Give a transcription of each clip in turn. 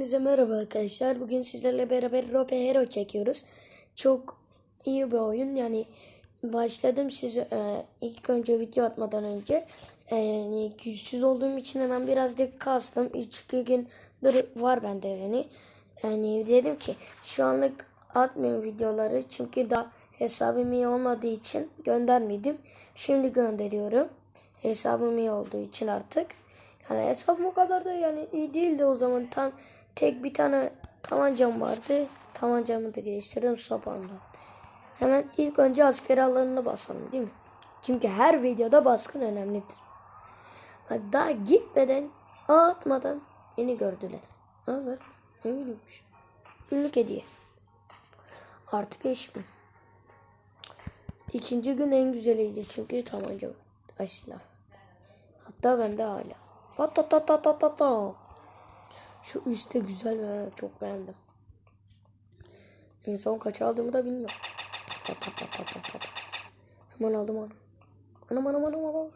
Hepinize merhaba arkadaşlar. Bugün sizlerle beraber Rope Hero çekiyoruz. Çok iyi bir oyun. Yani başladım siz e, ilk önce video atmadan önce e, yani güçsüz olduğum için hemen birazcık kastım. 3-2 gündür var bende yani. Yani dedim ki şu anlık atmıyorum videoları çünkü daha hesabım iyi olmadığı için göndermedim. Şimdi gönderiyorum. Hesabım iyi olduğu için artık. Yani hesabım o kadar da yani iyi değildi o zaman. Tam tek bir tane tabancam vardı. Tabancamı da geliştirdim sopamla. Hemen ilk önce askeri alanına basalım değil mi? Çünkü her videoda baskın önemlidir. Bak daha gitmeden, atmadan beni gördüler. Ha ver. Ne bileyimmiş. Günlük hediye. Artı 5 bin. İkinci gün en güzeliydi çünkü tabanca var. Hatta bende hala. Hatta ta ta ta ta ta. Şu üstte güzel ve çok beğendim. En son kaç aldığımı da bilmiyorum. Ta ta ta ta ta ta ta. Hemen aldım onu. Anam anam anam anam.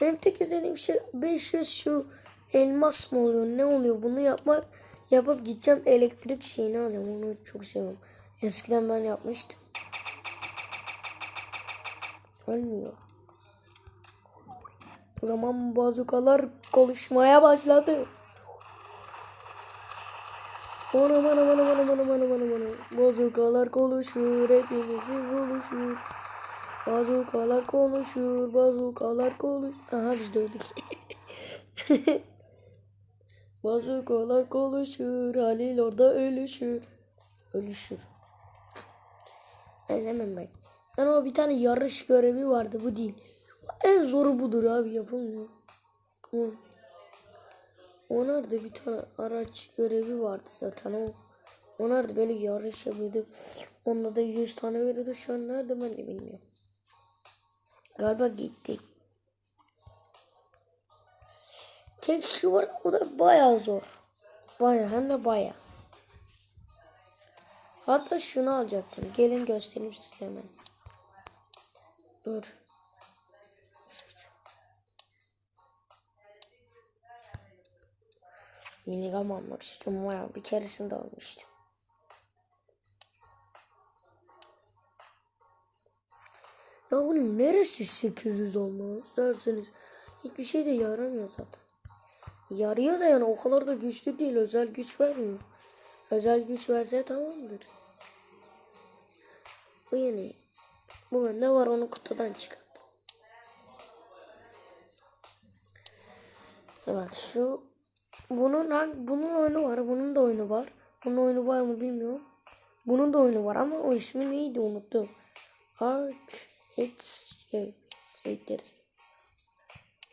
Benim tek istediğim şey 500 şu elmas mı oluyor ne oluyor bunu yapmak yapıp gideceğim elektrik şeyini alacağım onu çok seviyorum. Eskiden ben yapmıştım. Ölmüyor. O zaman bazukalar konuşmaya başladı. Anam anam anam anam anam anam anam anam. Bazukalar konuşur, hepinizi buluşur. Bazukalar konuşur, bazukalar konuş. Aha biz de öldük. bazukalar konuşur, Halil orada ölüşür. Ölüşür. Ben hemen ben. Ben o bir tane yarış görevi vardı bu değil. En zoru budur abi yapılmıyor. Hı. O nerede bir tane araç görevi vardı zaten o. O nerede böyle yarış yapıyordu. Onda da 100 tane veriyordu. Şu an nerede ben de bilmiyorum. Galiba gitti. Tek şu var o da bayağı zor. Bayağı hem de bayağı. Hatta şunu alacaktım. Gelin göstereyim size hemen. Dur. Minigam almak istiyorum. Bayağı bir keresinde almıştım. Ya bunun neresi 800 olmaz derseniz hiçbir şey de yaramıyor zaten. Yarıyor da yani o kadar da güçlü değil. Özel güç vermiyor. Özel güç verse tamamdır. Bu yeni. Bu bende var onu kutudan çıkarttım. Evet şu bunun hangi bunun oyunu var. Bunun da oyunu var. Bunun oyunu var mı bilmiyorum. Bunun da oyunu var ama o ismi neydi unuttum. Arch It's şey deriz.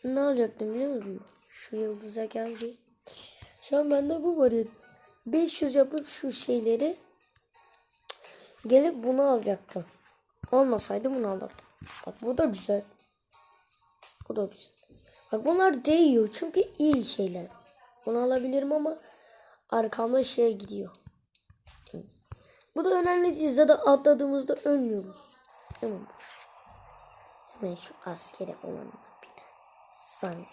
Ne alacaktım biliyor musun? Şu yıldıza geldi. Şu an bende bu var. 500 yapıp şu şeyleri gelip bunu alacaktım. Olmasaydı bunu alırdım. Bak bu da güzel. Bu da güzel. Bak bunlar değiyor çünkü iyi şeyler. Bunu alabilirim ama arkamda şey gidiyor. Bu da önemli değil. Zaten atladığımızda ölmüyoruz. Hemen. Hemen şu askere olanla bir tane sank.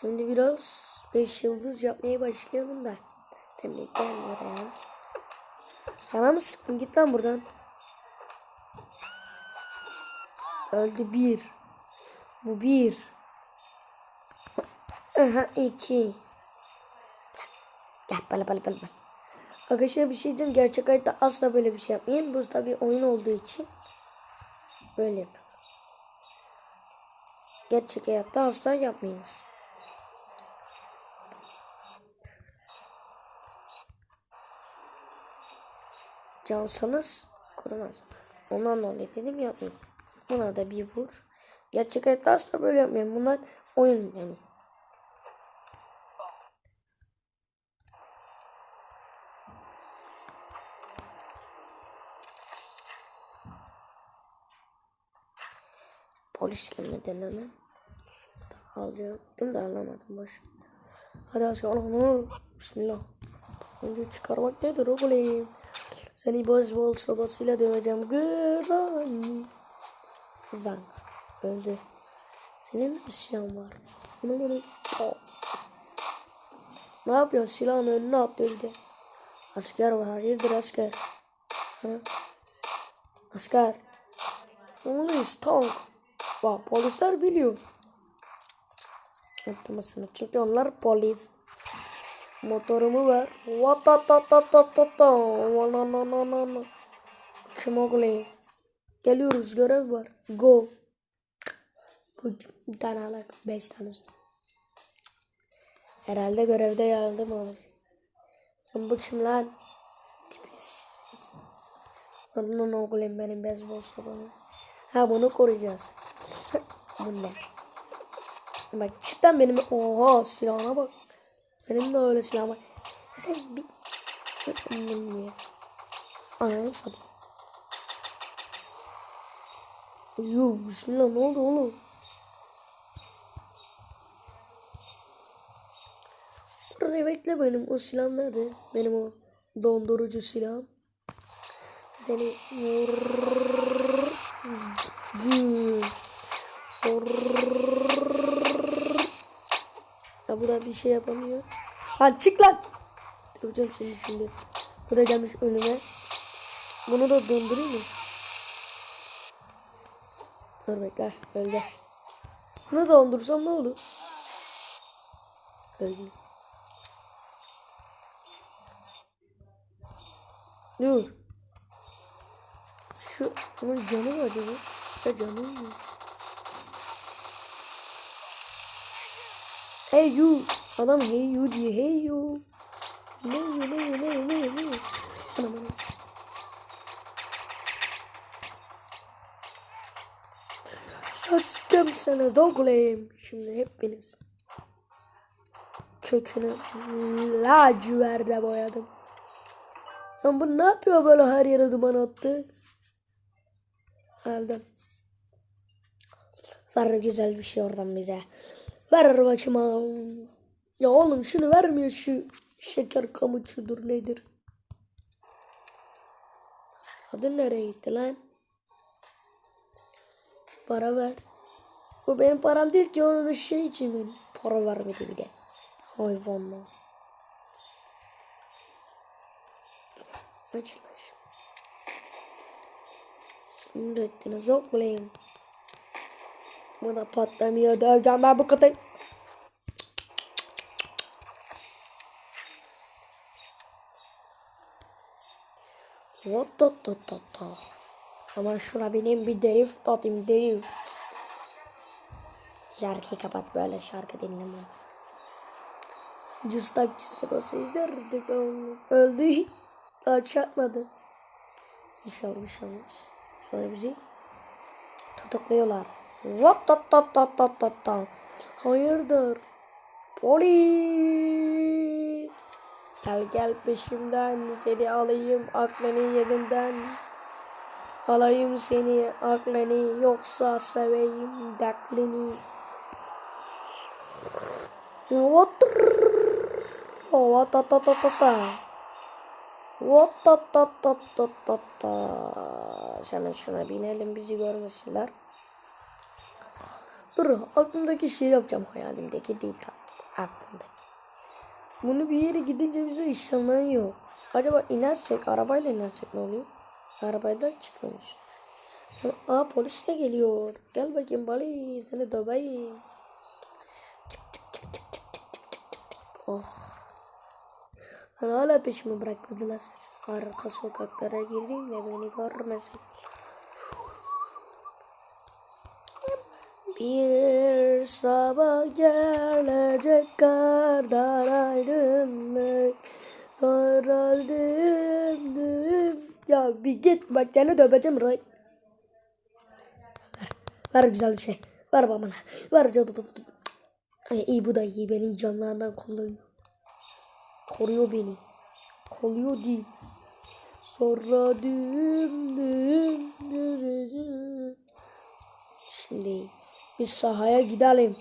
Şimdi biraz 5 yıldız yapmaya başlayalım da. Sen bir gel buraya. Sana mı sıktım? Git lan buradan. Öldü bir. Bu bir. Aha iki. Gel bala bala bala. Arkadaşlar bir şey diyeceğim. Gerçek hayatta asla böyle bir şey yapmayın. Bu tabi oyun olduğu için böyle yapıyorum. Gerçek hayatta asla yapmayınız. Cansanız kurumaz. Ondan dolayı dedim yapmayın. Buna da bir vur. Gerçek hayatta asla böyle yapmayın. Bunlar oyun yani. Polis gelmeden hemen. Alacaktım da alamadım boş. Hadi asker onu. Bismillah. Önce çıkarmak nedir oğlum? Seni bol sobasıyla döveceğim. Granny. Zang. Öldü. Senin de bir silahın var. Bunu bunu. Oh. Ne yapıyorsun? Silahın önüne atlıyor bir. Asker var. Hayırdır asker? Sana. Asker. Polis tank. Bak polisler biliyor. Atlamasını. Çünkü onlar polis. Motorumu ver. Vatatatatata. Vanananana. Oğlum? Geliyoruz görev var. Go. Bir tane alak. Beş tane üstü. Herhalde görevde yardım olacak. Sen kim lan? Tipis. Onun oğlum benim beyzbol sopamı. Ha bunu koruyacağız. bu ne? Bak cidden benim oha silahına bak. Benim de öyle silahım var. Sen bir Annem Ananı satayım. Yuh bismillah ne oldu oğlum? Ne bekle benim o silahım nerede? Benim o dondurucu silahım. Seni. Ya bu da bir şey yapamıyor. Ha çık lan. Döveceğim seni şimdi. Bu da gelmiş önüme. Bunu da dondurayım mı? Dur bekle. Öldü. Bunu da dondursam ne olur? Öldü. Dur. Şu bunun canı mı acaba? Ya canı mı? Hey you. Adam hey you diyor. Hey you. Ne you ne you ne you ne you ne you. Anam anam. Şaşkım sana dogleyim. Şimdi hepiniz kökünü laciverde boyadım. Lan bu ne yapıyor böyle her yere duman attı? Aldım. Ver güzel bir şey oradan bize. Ver bakayım. Ya oğlum şunu vermiyor şu şeker kamuçudur nedir? Adı nereye gitti lan? Para ver. Bu benim param değil ki onun şey için benim. Para vermedi bir de. Hayvanlar. Açılır. Sinir ettiniz oğlum. Bu da patlamıyor. Döveceğim ben bu kadar. What da da da da. Ama şuna benim bir drift atayım drift. Şarkıyı kapat böyle şarkı dinleme. Cıstak cıstak izlerdik onu. Öldü. Aa çarpmadı. İnşallah inşallah. Sonra bizi tutukluyorlar. Vat tat tat tat tat tat tat. Hayırdır? Polis. Gel gel peşimden seni alayım aklını yerinden. Alayım seni aklını yoksa seveyim daklini. What? Oh, what? What? What? What da da da da da da. Hemen şuna binelim bizi görmesinler. Dur aklımdaki şey yapacağım hayalimdeki değil tabii aklımdaki. Bunu bir yere gidince bize ışınlanıyor. Acaba inersek arabayla inersek ne oluyor? Arabayla çıkıyormuş. Yani, aa polis de geliyor. Gel bakayım Bali seni döveyim. Çık çık çık çık çık çık çık çık. Oh. Hani hala peşimi bırakmadılar. Arka sokaklara gireyim de beni görmesin. Bir sabah gelecek kardan aydınlık. Sonra düm düm. Ya bir git bak seni döveceğim Ver, ver güzel bir şey. Ver bana Ver cadı Ay iyi bu da iyi. Benim canlarından koruyor Koruyor beni Koruyor değil Sonra düm düm Şimdi biz sahaya gidelim.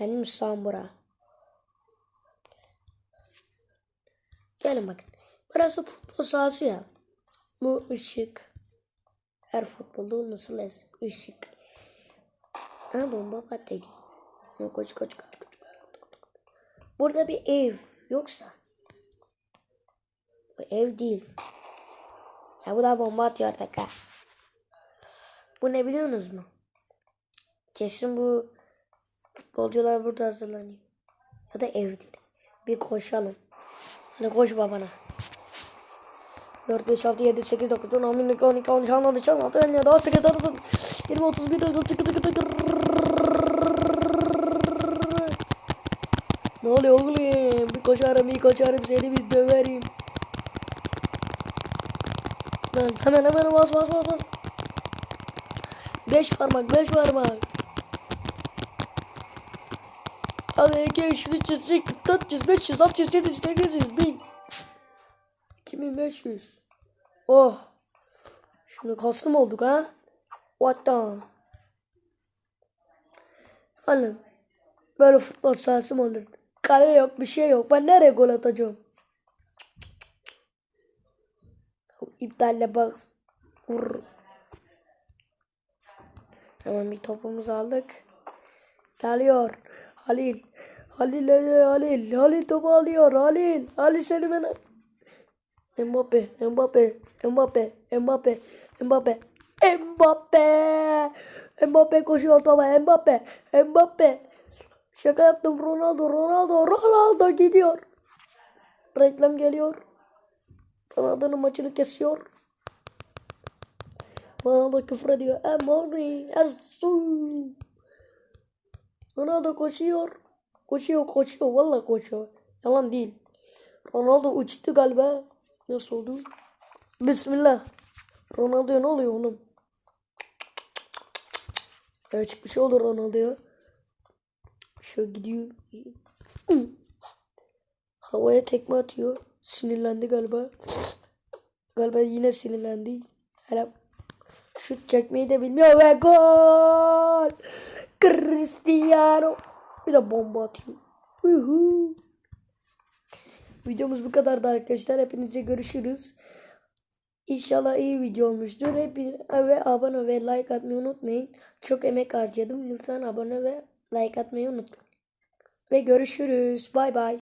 Benim saham bura. Gelin bakın. Burası futbol sahası ya. Bu ışık. Her futbolda olması lazım. Işık. Ha bomba patladı. Koş koş. koş, koş. Burada bir ev yoksa. Bu ev değil. Ya bu da bomba atıyor dakika. Bu ne biliyorsunuz mu? Kesin bu futbolcular burada hazırlanıyor. Ya da evdir. Bir koşalım. Hadi koş babana. 4, 5, 6, 7, 8, 9, 10, 11, 12, 13, 14, 15, 16, 17, 18, 19, 20, 31, 32, 33, 34, Ne oluyor oğlum? Bir koşarım, bir koşarım, seni bir döverim. Lan hemen hemen bas bas bas bas. Beş parmak, beş parmak. Hadi 2, 3, 4, 500, 400, 500, 600, 700, 800, 1000. 2500. Oh. Şimdi kaslı mı olduk ha? What the? Oğlum. Böyle futbol sahası mı olur? Kale yok bir şey yok. Ben nereye gol atacağım? İptalle bak. Vur. Hemen bir topumuzu aldık. Geliyor. Halil. Halil, Halil, Halil. Topu alıyor. Halil. Halil seni ben... Mbappe, Mbappe, Mbappe, Mbappe, Mbappe, Mbappe. Mbappe koşuyor topa. Mbappe, Mbappe. Şaka yaptım. Ronaldo, Ronaldo, Ronaldo gidiyor. Reklam geliyor. Ronaldo'nun maçını kesiyor. Ronaldo küfür ediyor. Emori, Esu. Ronaldo koşuyor. Koşuyor, koşuyor. Vallahi koşuyor. Yalan değil. Ronaldo uçtu galiba. Nasıl oldu? Bismillah. Ronaldo'ya ne oluyor oğlum? Evet çıkmış olur Ronaldo'ya. Şöyle gidiyor. Havaya tekme atıyor. Sinirlendi galiba. Galiba yine sinirlendi. Hele şut çekmeyi de bilmiyor ve gol! Cristiano. Bir de bomba atıyor. Uhu. Videomuz bu kadardı arkadaşlar. Hepinize görüşürüz. İnşallah iyi video olmuştur. Hepiniz ve abone ve like atmayı unutmayın. Çok emek harcadım. Lütfen abone ve like atmayı unutmayın. Ve görüşürüz. Bay bay.